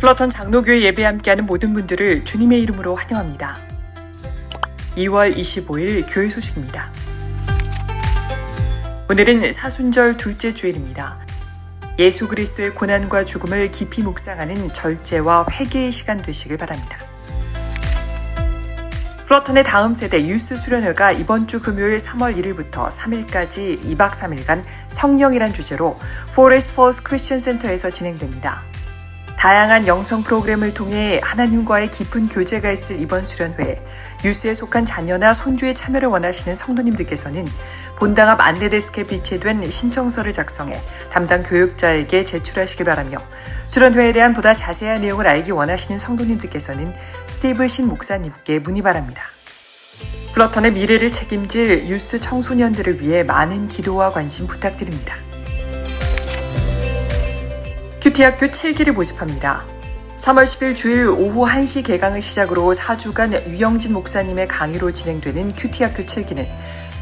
플러턴 장로교회 예배 함께하는 모든 분들을 주님의 이름으로 환영합니다. 2월 25일 교회 소식입니다. 오늘은 사순절 둘째 주일입니다. 예수 그리스도의 고난과 죽음을 깊이 묵상하는 절제와 회개의 시간 되시길 바랍니다. 플러턴의 다음 세대 유스 수련회가 이번 주 금요일 3월 1일부터 3일까지 2박 3일간 성령이란 주제로 포레스트 폴스 크리스천 센터에서 진행됩니다. 다양한 영성 프로그램을 통해 하나님과의 깊은 교제가 있을 이번 수련회에 유스에 속한 자녀나 손주의 참여를 원하시는 성도님들께서는 본당 앞 안내데스크에 비치된 신청서를 작성해 담당 교육자에게 제출하시기 바라며 수련회에 대한 보다 자세한 내용을 알기 원하시는 성도님들께서는 스티브 신 목사님께 문의 바랍니다. 플러턴의 미래를 책임질 유스 청소년들을 위해 많은 기도와 관심 부탁드립니다. 큐티학교 7기를 모집합니다. 3월 10일 주일 오후 1시 개강을 시작으로 4주간 유영진 목사님의 강의로 진행되는 큐티학교 7기는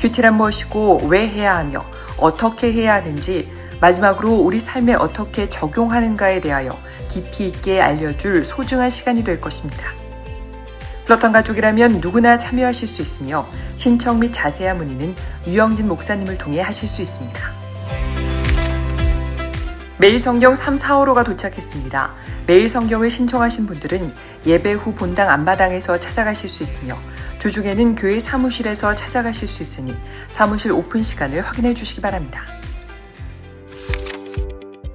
큐티란 무엇이고 왜 해야 하며 어떻게 해야 하는지 마지막으로 우리 삶에 어떻게 적용하는가에 대하여 깊이 있게 알려줄 소중한 시간이 될 것입니다. 플러턴 가족이라면 누구나 참여하실 수 있으며 신청 및 자세한 문의는 유영진 목사님을 통해 하실 수 있습니다. 매일 성경 3, 4호로가 도착했습니다. 매일 성경을 신청하신 분들은 예배 후 본당 앞마당에서 찾아가실 수 있으며 주중에는 교회 사무실에서 찾아가실 수 있으니 사무실 오픈 시간을 확인해 주시기 바랍니다.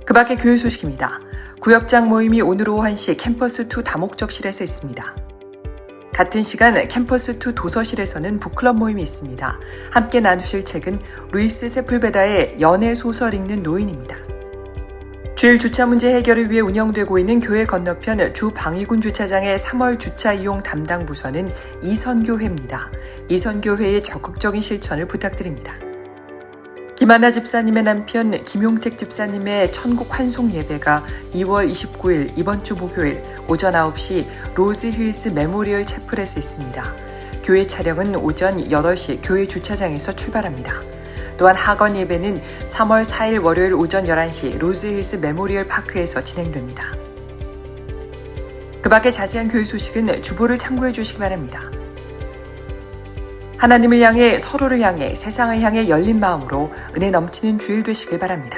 그 밖에 교회 소식입니다. 구역장 모임이 오늘 오후 1시 캠퍼스2 다목적실에서 있습니다. 같은 시간 캠퍼스2 도서실에서는 북클럽 모임이 있습니다. 함께 나누실 책은 루이스 세풀베다의 연애 소설 읽는 노인입니다. 주일 주차 문제 해결을 위해 운영되고 있는 교회 건너편 주 방위군 주차장의 3월 주차 이용 담당 부서는 이선교회입니다. 이선교회의 적극적인 실천을 부탁드립니다. 김하나 집사님의 남편 김용택 집사님의 천국 환송 예배가 2월 29일 이번 주 목요일 오전 9시 로즈 힐스 메모리얼 채플에서 있습니다. 교회 촬영은 오전 8시 교회 주차장에서 출발합니다. 또한 학원 예배는 3월 4일 월요일 오전 11시 로즈힐스 메모리얼 파크에서 진행됩니다. 그 밖에 자세한 교회 소식은 주보를 참고해 주시기 바랍니다. 하나님을 향해 서로를 향해 세상을 향해 열린 마음으로 은혜 넘치는 주일 되시길 바랍니다.